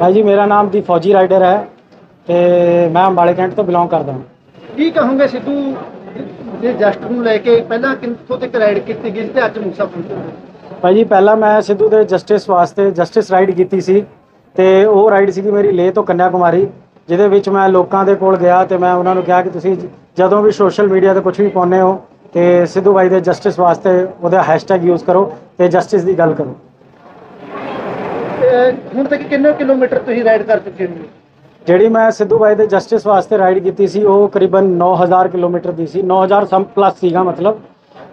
ਭਾਈ ਜੀ ਮੇਰਾ ਨਾਮ ਦੀ ਫੌਜੀ ਰਾਈਡਰ ਹੈ ਤੇ ਮੈਂ ਅੰਬਾਲੇ ਕੈਂਟ ਤੋਂ ਬਿਲੋਂਗ ਕਰਦਾ ਹਾਂ। ਕੀ ਕਹੋਗੇ ਸਿੱਧੂ ਦੇ ਜਸਟ ਨੂੰ ਲੈ ਕੇ ਪਹਿਲਾਂ ਕਿੱਥੋਂ ਤੱਕ ਰਾਈਡ ਕੀਤੀ ਗਈ ਤੇ ਅੱਜ ਮੂਸਾ ਪਹੁੰਚਿਆ ਭਾਈ ਜੀ ਪਹਿਲਾਂ ਮੈਂ ਸਿੱਧੂ ਦੇ ਜਸਟਿਸ ਵਾਸਤੇ ਜਸਟਿਸ ਰਾਈਡ ਕੀਤੀ ਸੀ ਤੇ ਉਹ ਰਾਈਡ ਸੀਗੀ ਮੇਰੀ ਲੇਹ ਤੋਂ ਕੰਨਿਆ ਕੁਮਾਰੀ ਜਿਹਦੇ ਵਿੱਚ ਮੈਂ ਲੋਕਾਂ ਦੇ ਕੋਲ ਗਿਆ ਤੇ ਮੈਂ ਉਹਨਾਂ ਨੂੰ ਕਿਹਾ ਕਿ ਤੁਸੀਂ ਜਦੋਂ ਵੀ ਸੋਸ਼ਲ ਮੀਡੀਆ ਤੇ ਕੁਝ ਵੀ ਪਾਉਂਦੇ ਹੋ ਤੇ ਸਿੱਧੂ ਬਾਈ ਦੇ ਜਸਟਿਸ ਵਾਸਤੇ ਉਹਦਾ ਹੈਸ਼ਟੈਗ ਯੂਜ਼ ਕਰੋ ਤੇ ਜਸਟਿਸ ਦੀ ਗੱਲ ਕਰੋ। ਹੁਣ ਤੱਕ ਕਿੰਨੇ ਕਿਲੋਮੀਟਰ ਤੁਸੀਂ ਰਾਈਡ ਕਰ ਚੁੱਕੇ ਹੋ? ਜਿਹੜੀ ਮੈਂ ਸਿੱਧੂ ਬਾਈ ਦੇ ਜਸਟਿਸ ਵਾਸਤੇ ਰਾਈਡ ਕੀਤੀ ਸੀ ਉਹ ਕਰੀਬਨ 9000 ਕਿਲੋਮੀਟਰ ਦੀ ਸੀ। 9000 ਸਮ ਪਲੱਸ ਸੀਗਾ ਮਤਲਬ।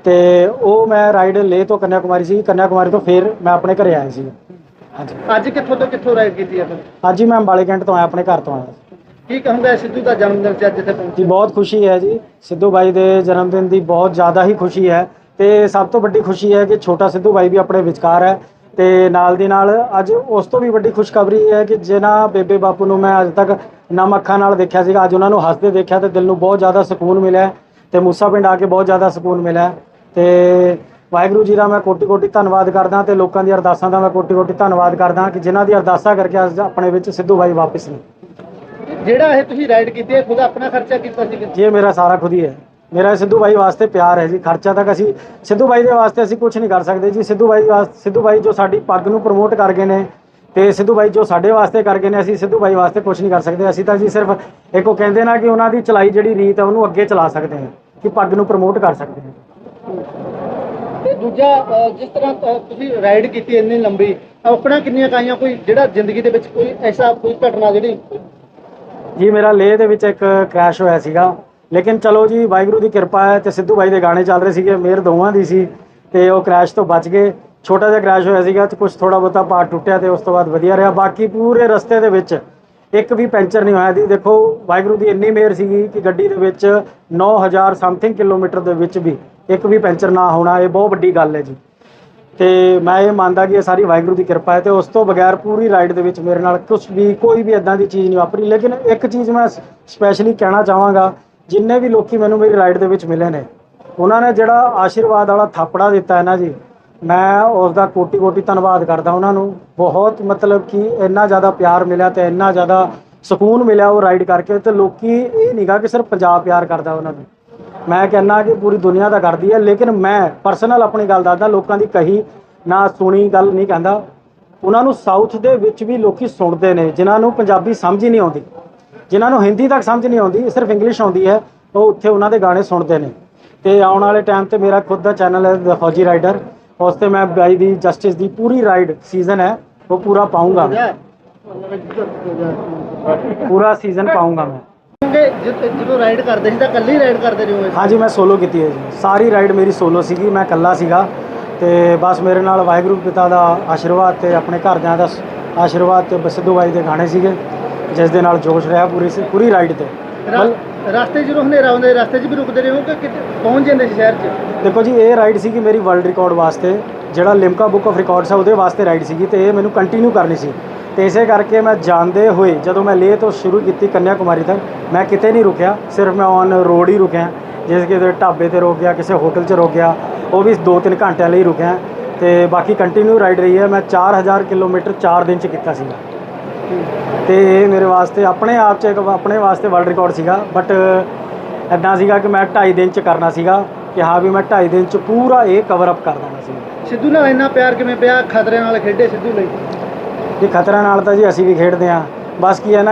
ਤੇ ਉਹ ਮੈਂ ਰਾਈਡ ਲੇਹ ਤੋਂ ਕੰਨਿਆ ਕੁਮਾਰੀ ਸੀ। ਕੰਨਿਆ ਕੁਮਾਰੀ ਤੋਂ ਫਿਰ ਮੈਂ ਆਪਣੇ ਘਰੇ ਆਇਆ ਸੀ। ਹਾਂਜੀ। ਅੱਜ ਕਿੱਥੋਂ ਤੋਂ ਕਿੱਥੋਂ ਰਾਈਡ ਕੀਤੀ ਹੈ ਤੁਸੀਂ? ਅੱਜ ਹੀ ਮੈਂ ਅੰਬਾਲੇ ਕੈਂਟ ਤੋਂ ਆਇਆ ਆਪਣੇ ਘਰ ਤੋਂ ਆਇਆ। ਕੀ ਕਹੋਗੇ ਸਿੱਧੂ ਦਾ ਜਨਮ ਦਿਨ ਸੀ ਅੱਜ ਇੱਥੇ ਪਹੁੰਚੇ ਜੀ ਬਹੁਤ ਖੁਸ਼ੀ ਹੈ ਜੀ। ਸਿੱਧੂ ਬਾਈ ਦੇ ਜਨਮ ਦਿਨ ਦੀ ਬਹੁਤ ਜ਼ਿਆਦਾ ਹੀ ਖੁਸ਼ੀ ਹੈ। ਤੇ ਸਭ ਤੋਂ ਵੱਡੀ ਖੁਸ਼ੀ ਹੈ ਕਿ ਛੋਟਾ ਸਿੱਧੂ ਬਾਈ ਵੀ ਆਪਣੇ ਵਿਚਕਾਰ ਹੈ। ਤੇ ਨਾਲ ਦੀ ਨਾਲ ਅੱਜ ਉਸ ਤੋਂ ਵੀ ਵੱਡੀ ਖੁਸ਼ਖਬਰੀ ਇਹ ਹੈ ਕਿ ਜਿਨ੍ਹਾਂ ਬੇਬੇ ਬਾਪੂ ਨੂੰ ਮੈਂ ਅੱਜ ਤੱਕ ਨਮ ਅੱਖਾਂ ਨਾਲ ਦੇਖਿਆ ਸੀਗਾ ਅੱਜ ਉਹਨਾਂ ਨੂੰ ਹੱਸਦੇ ਦੇਖਿਆ ਤੇ ਦਿਲ ਨੂੰ ਬਹੁਤ ਜ਼ਿਆਦਾ ਸਕੂਨ ਮਿਲਿਆ ਤੇ ਮੂਸਾ ਪਿੰਡ ਆ ਕੇ ਬਹੁਤ ਜ਼ਿਆਦਾ ਸਕੂਨ ਮਿਲਿਆ ਤੇ ਵਾਹਿਗੁਰੂ ਜੀ ਦਾ ਮੈਂ ਕੋਟੀ ਕੋਟੀ ਧੰਨਵਾਦ ਕਰਦਾ ਤੇ ਲੋਕਾਂ ਦੀਆਂ ਅਰਦਾਸਾਂ ਦਾ ਮੈਂ ਕੋਟੀ ਕੋਟੀ ਧੰਨਵਾਦ ਕਰਦਾ ਕਿ ਜਿਨ੍ਹਾਂ ਦੀ ਅਰਦਾਸਾਂ ਕਰਕੇ ਅੱਜ ਆਪਣੇ ਵਿੱਚ ਸਿੱਧੂ ਬਾਈ ਵਾਪਸ ਨੇ। ਜਿਹੜਾ ਇਹ ਤੁਸੀਂ ਰਾਈਡ ਕੀਤੀ ਹੈ ਖੁਦ ਆਪਣਾ ਖਰਚਾ ਕੀਤਾ ਸੀ? ਜੀ ਇਹ ਮੇਰਾ ਸਾਰਾ ਖੁਦ ਹੀ ਹੈ। ਮੇਰਾ ਸਿੱਧੂ ਬਾਈ ਵਾਸਤੇ ਪਿਆਰ ਹੈ ਜੀ ਖਰਚਾ ਤੱਕ ਅਸੀਂ ਸਿੱਧੂ ਬਾਈ ਦੇ ਵਾਸਤੇ ਅਸੀਂ ਕੁਝ ਨਹੀਂ ਕਰ ਸਕਦੇ ਜੀ। ਸਿੱਧੂ ਵਾਸਤੇ ਸਿੱਧੂ ਬਾਈ ਜੋ ਸਾਡੀ ਪੱਗ ਨੂੰ ਪ੍ਰਮੋਟ ਕਰ ਗਏ ਨੇ ਤੇ ਸਿੱਧੂ ਬਾਈ ਜੋ ਸਾਡੇ ਵਾਸਤੇ ਕਰ ਗਏ ਨੇ ਅਸੀਂ ਸਿੱਧੂ ਬਾਈ ਵਾਸਤੇ ਕੁਝ ਨਹੀਂ ਕਰ ਸਕਦੇ। ਅਸੀਂ ਤਾਂ ਜੀ ਸਿਰਫ ਇੱਕ ਕਹਿੰਦੇ ਨਾ ਕਿ ਉਹਨਾਂ ਦੀ ਚਲਾਈ ਜਿਹੜੀ ਰੀਤ ਹੈ ਉਹਨੂੰ ਅੱਗੇ ਚਲਾ ਸਕਦੇ ਹਾਂ ਕਿ ਪੱਗ ਨੂੰ ਪ੍ਰਮੋਟ ਕਰ ਸਕਦੇ ਹਾਂ। ਤੇ ਦੂਜਾ ਜਿਸ ਤਰ੍ਹਾਂ ਤੁਸੀਂ ਰਾਈਡ ਕੀਤੀ ਇੰਨੀ ਲੰਬੀ ਆਪਣਾ ਕਿੰਨੀਆਂ ਕਾਈਆਂ? ਕੋਈ ਜਿਹੜਾ ਜ਼ਿੰਦਗੀ ਦੇ ਵਿੱਚ ਕੋਈ ਐਸਾ ਕੋਈ ਘਟਨਾ ਜਿਹੜੀ ਜੀ ਮੇਰਾ ਲੇਹ ਦੇ ਵਿੱਚ ਇੱਕ ਕ੍ਰੈਸ਼ ਹੋਇਆ ਸੀਗਾ। ਲੇਕਿਨ ਚਲੋ ਜੀ, ਵਾਹਿਗੁਰੂ ਦੀ ਕਿਰਪਾ ਹੈ ਤੇ ਸਿੱਧੂ ਬਾਈ ਦੇ ਗਾਣੇ ਚੱਲ ਰਹੇ ਸੀਗੇ, ਮੇਰ ਦੋਵਾਂ ਦੀ ਸੀ ਤੇ ਉਹ ਕ੍ਰੈਸ਼ ਤੋਂ ਬਚ ਗਏ। ਛੋਟਾ ਜਿਹਾ ਕ੍ਰੈਸ਼ ਹੋਇਆ ਸੀਗਾ ਤੇ ਕੁਝ ਥੋੜਾ ਬਹੁਤਾ ਪਾਰਟ ਟੁੱਟਿਆ ਤੇ ਉਸ ਤੋਂ ਬਾਅਦ ਵਧੀਆ ਰਿਹਾ। ਬਾਕੀ ਪੂਰੇ ਰਸਤੇ ਦੇ ਵਿੱਚ ਇੱਕ ਵੀ ਪੈਂਚਰ ਨਹੀਂ ਹੋਇਆ ਜੀ। ਦੇਖੋ, ਵਾਹਿਗੁਰੂ ਦੀ ਇੰਨੀ ਮਿਹਰ ਸੀਗੀ ਕਿ ਗੱਡੀ ਦੇ ਵਿੱਚ 9000 ਸਮਥਿੰਗ ਕਿਲੋਮੀਟਰ ਦੇ ਵਿੱਚ ਵੀ ਇੱਕ ਵੀ ਪੈਂਚਰ ਨਾ ਹੋਣਾ, ਇਹ ਬਹੁਤ ਵੱਡੀ ਗੱਲ ਹੈ ਜੀ। ਤੇ ਮੈਂ ਇਹ ਮੰਨਦਾ ਕਿ ਇਹ ਸਾਰੀ ਵਾਹਿਗੁਰੂ ਦੀ ਕਿਰਪਾ ਹੈ ਤੇ ਉਸ ਤੋਂ ਬਗੈਰ ਪੂਰੀ ਰਾਈਡ ਦੇ ਵਿੱਚ ਮੇਰੇ ਨਾਲ ਕੁਝ ਵੀ, ਕੋਈ ਵੀ ਇਦਾਂ ਦੀ ਚੀਜ਼ ਨਹੀਂ ਵਾਪਰੀ। ਲੇਕਿਨ ਇੱਕ ਚੀਜ਼ ਮੈਂ ਸਪੈਸ਼ਲੀ ਕਹਿਣਾ ਚਾਹਾਂਗਾ ਜਿੰਨੇ ਵੀ ਲੋਕੀ ਮੈਨੂੰ ਮੇਰੀ ਰਾਈਡ ਦੇ ਵਿੱਚ ਮਿਲੇ ਨੇ, ਉਹਨਾਂ ਨੇ ਜਿਹੜਾ ਆਸ਼ੀਰਵਾਦ ਵਾਲਾ ਥਾਪੜਾ ਦਿੱਤਾ ਹੈ ਨਾ ਜੀ, ਮੈਂ ਉਸ ਦਾ ਕੋਟੀ ਕੋਟੀ ਧੰਨਵਾਦ ਕਰਦਾ ਉਹਨਾਂ ਨੂੰ। ਬਹੁਤ ਮਤਲਬ ਕਿ ਇੰਨਾ ਜ਼ਿਆਦਾ ਪਿਆਰ ਮਿਲਿਆ ਤੇ ਇੰਨਾ ਜ਼ਿਆਦਾ ਸਕੂਨ ਮਿਲਿਆ ਉਹ ਰਾਈਡ ਕਰਕੇ ਤੇ ਲੋਕੀ ਇਹ ਨਹੀਂਗਾ ਕਿ ਸਿਰਫ ਪੰਜਾਬ ਪਿਆਰ ਕਰਦਾ ਉਹਨਾਂ ਨੂੰ। ਮੈਂ ਕਹਿੰਦਾ ਕਿ ਪੂਰੀ ਦੁਨੀਆ ਦਾ ਕਰਦੀ ਹੈ, ਲੇਕਿਨ ਮੈਂ ਪਰਸਨਲ ਆਪਣੀ ਗੱਲ ਦੱਸਦਾ, ਲੋਕਾਂ ਦੀ ਕਹੀ ਨਾ ਸੁਣੀ ਗੱਲ ਨਹੀਂ ਕਹਿੰਦਾ। ਉਹਨਾਂ ਨੂੰ ਸਾਊਥ ਦੇ ਵਿੱਚ ਵੀ ਲੋਕੀ ਸੁਣਦੇ ਨੇ, ਜਿਨ੍ਹਾਂ ਨੂੰ ਪੰਜਾਬੀ ਸਮਝ ਹੀ ਨਹੀਂ ਆਉਂਦੀ। ਜਿਨ੍ਹਾਂ ਨੂੰ ਹਿੰਦੀ ਤੱਕ ਸਮਝ ਨਹੀਂ ਆਉਂਦੀ ਸਿਰਫ ਇੰਗਲਿਸ਼ ਆਉਂਦੀ ਹੈ ਉਹ ਉੱਥੇ ਉਹਨਾਂ ਦੇ ਗਾਣੇ ਸੁਣਦੇ ਨੇ। ਤੇ ਆਉਣ ਵਾਲੇ ਟਾਈਮ ਤੇ ਮੇਰਾ ਖੁਦ ਦਾ ਚੈਨਲ ਹੈ ਦ ਫੌਜੀ ਰਾਈਡਰ ਉਸ ਤੇ ਮੈਂ ਬਾਈ ਦੀ ਜਸਟਿਸ ਦੀ ਪੂਰੀ ਰਾਈਡ ਸੀਜ਼ਨ ਹੈ ਉਹ ਪੂਰਾ ਪਾਉਂਗਾ ਪੂਰਾ ਸੀਜ਼ਨ ਪਾਉਂਗਾ ਮੈਂ। ਜਦ- ਰਾਈਡ ਕਰਦੇ ਸੀ ਤਾਂ ਇਕੱਲੇ ਰਾਈਡ ਕਰਦੇ ਰਹੇ ਹੋ ਹਾਂਜੀ ਮੈਂ ਸੋਲੋ ਕੀਤੀ ਹੈ ਜੀ। ਸਾਰੀ ਰਾਈਡ ਮੇਰੀ ਸੋਲੋ ਸੀਗੀ ਮੈਂ ਇਕੱਲਾ ਸੀਗਾ। ਤੇ ਬਸ ਮੇਰੇ ਨਾਲ ਵਾਹਿਗੁਰੂ ਪਿਤਾ ਦਾ ਆਸ਼ੀਰਵਾਦ ਤੇ ਆਪਣੇ ਘਰਦਿਆਂ ਦਾ ਆਸ਼ੀਰਵਾਦ ਤੇ ਸਿੱਧੂ ਬਾਈ ਦੇ ਗਾਣੇ ਸੀਗੇ। ਜਿਸ ਦੇ ਨਾਲ ਜੋਸ਼ ਰਿਹਾ ਪੂਰੀ ਸ- ਪੂਰੀ ਰਾਈਡ ਤੇ। ਰਸਤੇ ਜਦੋਂ ਹਨੇਰਾ ਸੀ, ਰਸਤੇ 'ਚ ਵੀ ਰੁਕਦੇ ਰਹੇ ਕਿ ਕਿਤੇ ਪਹੁੰਚ ਜਾਂਦੇ ਸੀ ਸ਼ਹਿਰ 'ਚ? ਦੇਖੋ ਜੀ ਇਹ ਰਾਈਡ ਸੀਗੀ ਮੇਰੀ ਵਰਲਡ ਰਿਕਾਰਡ ਵਾਸਤੇ। ਜਿਹੜਾ ਲਿਮਕਾ ਬੁੱਕ ਆਫ ਰਿਕਾਰਡਸ ਹੈ ਉਹਦੇ ਵਾਸਤੇ ਰਾਈਡ ਸੀਗੀ ਤੇ ਇਹ ਮੈਨੂੰ ਕੰਟੀਨਿਊ ਕਰਨੀ ਸੀ। ਤੇ ਇਸੇ ਕਰਕੇ ਮੈਂ ਜਾਂਦੇ ਹੋਏ ਜਦੋਂ ਮੈਂ ਲੇਹ ਤੋਂ ਸ਼ੁਰੂ ਕੀਤੀ ਕੰਨਿਆ ਕੁਮਾਰੀ ਤੱਕ ਮੈਂ ਕਿਤੇ ਨਹੀਂ ਰੁਕਿਆ। ਸਿਰਫ ਮੈਂ ਔਨ ਰੋਡ ਹੀ ਰੁਕਿਆ। ਜਿਸ ਕਿਸੇ ਢਾਬੇ ਤੇ ਰੁਕ ਗਿਆ ਕਿਸੇ ਹੋਟਲ 'ਚ ਰੁਕ ਗਿਆ ਉਹ ਵੀ 2-3 ਘੰਟਿਆਂ ਲਈ ਰੁਕਿਆ। ਤੇ ਬਾਕੀ ਕੰਟੀਨਿਊ ਰਾਈਡ ਰਹੀ ਹੈ। ਮੈਂ 4000 ਕਿਲੋਮੀਟਰ 4 ਦਿਨ 'ਚ ਕੀਤਾ ਸੀਗਾ। ਤੇ ਇਹ ਮੇਰੇ ਵਾਸਤੇ ਆਪਣੇ ਆਪ 'ਚ ਇੱਕ ਆਪਣੇ ਵਾਸਤੇ ਵਰਲਡ ਰਿਕਾਰਡ ਸੀਗਾ ਬਟ ਐਦਾਂ ਸੀਗਾ ਕਿ ਮੈਂ 2.5 ਦਿਨ 'ਚ ਕਰਨਾ ਸੀਗਾ ਕਿ ਹਾਂ ਵੀ ਮੈਂ 2.5 ਦਿਨ 'ਚ ਪੂਰਾ ਇਹ ਕਵਰ ਅਪ ਕਰ ਦੇਣਾ ਸੀ। ਸਿੱਧੂ ਨਾਲ ਇੰਨਾ ਪਿਆਰ ਕਿਵੇਂ ਪਿਆ? ਖਤਰੇ ਨਾਲ ਖੇਡੇ ਸਿੱਧੂ ਲਈ। ਇਹ ਖਤਰਾ ਨਾਲ ਤਾਂ ਜੀ ਅਸੀਂ ਵੀ ਖੇਡਦੇ ਹਾਂ। ਬਸ ਕੀ ਹੈ ਨਾ ਕਿ